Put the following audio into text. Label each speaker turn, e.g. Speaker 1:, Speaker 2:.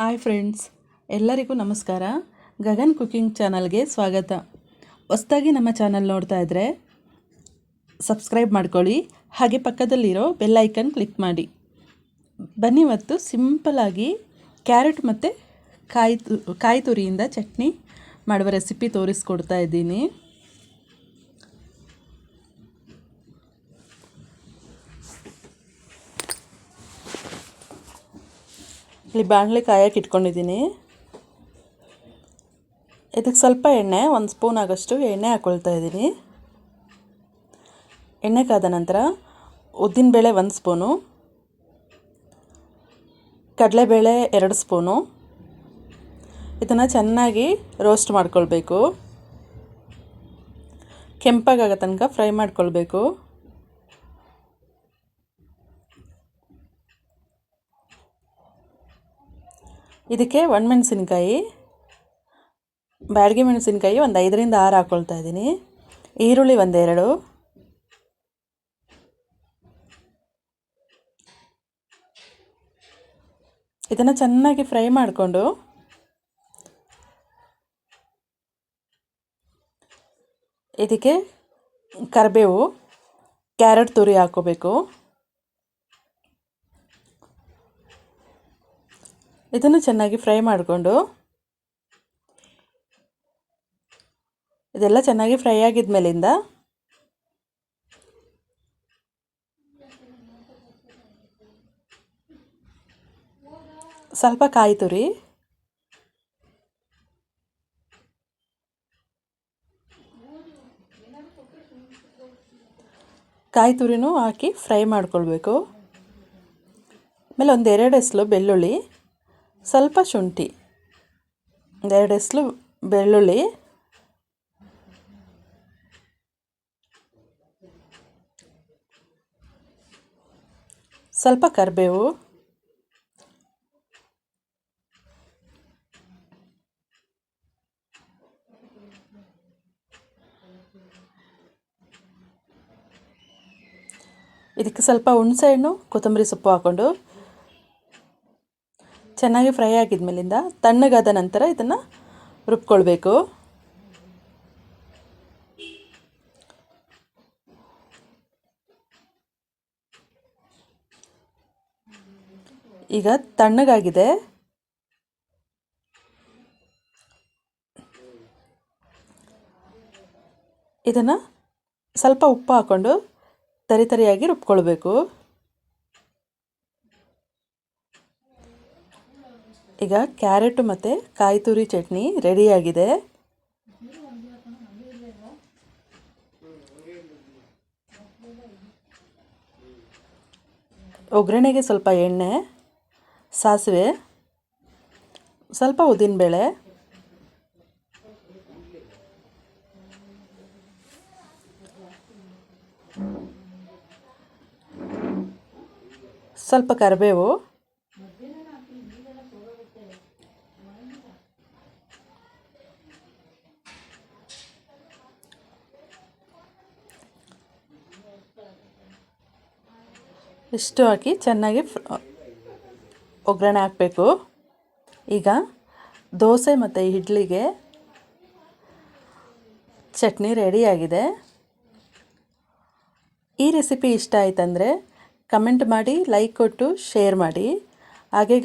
Speaker 1: Hi friends ಎಲ್ಲರಿಗೂ ನಮಸ್ಕಾರ. Gagan cooking ಚಾನಲ್ಗೆ ಸ್ವಾಗತ. ಹೊಸ್ದಾಗಿ ನಮ್ಮ ಚಾನಲ್ ನೋಡ್ತಾ ಇದ್ದರೆ ಸಬ್ಸ್ಕ್ರೈಬ್ ಮಾಡ್ಕೊಳ್ಳಿ, ಹಾಗೆ ಪಕ್ಕದಲ್ಲಿರೋ ಬೆಲ್ ಐಕನ್ ಕ್ಲಿಕ್ ಮಾಡಿ. ಬನ್ನಿ ಇವತ್ತು ಸಿಂಪಲಾಗಿ ಕ್ಯಾರೆಟ್ ಮತ್ತು ಕಾಯಿ ಕಾಯಿ ತುರಿಯಿಂದ ಚಟ್ನಿ ಮಾಡುವ ರೆಸಿಪಿ ತೋರಿಸ್ಕೊಡ್ತಾ ಇದ್ದೀನಿ. ಇಲ್ಲಿ ಬಾಣಲೆ ಕಾಯಕ್ಕೆ ಇಟ್ಕೊಂಡಿದ್ದೀನಿ. ಇದಕ್ಕೆ ಸ್ವಲ್ಪ ಎಣ್ಣೆ, ಒಂದು ಸ್ಪೂನ್ ಆಗೋಷ್ಟು ಎಣ್ಣೆ ಹಾಕ್ಕೊಳ್ತಾ ಇದ್ದೀನಿ. ಎಣ್ಣೆ ಕಾದ ನಂತರ ಉದ್ದಿನಬೇಳೆ ಒಂದು ಸ್ಪೂನು, ಕಡಲೆಬೇಳೆ ಎರಡು ಸ್ಪೂನು. ಇದನ್ನು ಚೆನ್ನಾಗಿ ರೋಸ್ಟ್ ಮಾಡ್ಕೊಳ್ಬೇಕು. ಕೆಂಪಾಗೋ ತನಕ ಫ್ರೈ ಮಾಡ್ಕೊಳ್ಬೇಕು. ಇದಕ್ಕೆ ಒಣಮೆಣಸಿನ್ಕಾಯಿ ಬ್ಯಾಡಗಿ ಮೆಣಸಿನ್ಕಾಯಿ ಒಂದು ಐದರಿಂದ ಆರು ಹಾಕ್ಕೊಳ್ತಾ ಇದ್ದೀನಿ. ಈರುಳ್ಳಿ ಒಂದೆರಡು ಇದನ್ನು ಚೆನ್ನಾಗಿ ಫ್ರೈ ಮಾಡಿಕೊಂಡು ಇದಕ್ಕೆ ಕರಿಬೇವು, ಕ್ಯಾರೆಟ್ ತುರಿ ಹಾಕ್ಕೋಬೇಕು ಇದನ್ನು ಚೆನ್ನಾಗಿ ಫ್ರೈ ಮಾಡಿಕೊಂಡು, ಇದೆಲ್ಲ ಚೆನ್ನಾಗಿ ಫ್ರೈ ಆಗಿದ ಮೇಲಿಂದ ಸ್ವಲ್ಪ ಕಾಯಿ ತುರಿ, ಕಾಯಿ ತುರಿನೂ ಹಾಕಿ ಫ್ರೈ ಮಾಡ್ಕೊಳ್ಬೇಕು. ಆಮೇಲೆ ಒಂದು ಎರಡು ಎಸ್ಲು ಬೆಳ್ಳುಳ್ಳಿ. ಸ್ವಲ್ಪ ಶುಂಠಿ ಎರಡು ಎಸ್ಲು ಬೆಳ್ಳುಳ್ಳಿ ಸ್ವಲ್ಪ ಕರಿಬೇವು ಇದಕ್ಕೆ ಸ್ವಲ್ಪ ಹುಣಸೆಹಣ್ಣು ಕೊತ್ತಂಬರಿ ಸೊಪ್ಪು ಹಾಕ್ಕೊಂಡು ಚೆನ್ನಾಗಿ ಫ್ರೈ ಆಗಿದ ಮೇಲಿಂದ ತಣ್ಣಗಾದ ನಂತರ ಇದನ್ನು ರುಬ್ಕೊಳ್ಬೇಕು. ಈಗ ತಣ್ಣಗಾಗಿದೆ. ಇದನ್ನು ಸ್ವಲ್ಪ ಉಪ್ಪು ಹಾಕ್ಕೊಂಡು ತರಿ ತರಿಯಾಗಿ ರುಬ್ಕೊಳ್ಬೇಕು. ಈಗ ಕ್ಯಾರೆಟು ಮತ್ತು ಕಾಯಿ ತುರಿ ಚಟ್ನಿ ರೆಡಿಯಾಗಿದೆ. ಒಗ್ಗರಣೆಗೆ ಸ್ವಲ್ಪ ಎಣ್ಣೆ, ಸಾಸಿವೆ, ಸ್ವಲ್ಪ ಉದ್ದಿನಬೇಳೆ ಸ್ವಲ್ಪ ಕರಿಬೇವು ಇಷ್ಟು ಹಾಕಿ ಚೆನ್ನಾಗಿ ಒಗ್ಗರಣೆ ಹಾಕಬೇಕು. ಈಗ ದೋಸೆ ಮತ್ತು ಇಡ್ಲಿಗೆ ಚಟ್ನಿ ರೆಡಿಯಾಗಿದೆ ಈ ರೆಸಿಪಿ ಇಷ್ಟ ಆಯ್ತಂದರೆ ಕಮೆಂಟ್ ಮಾಡಿ ಲೈಕ್ ಕೊಟ್ಟು ಶೇರ್ ಮಾಡಿ. ಹಾಗೆ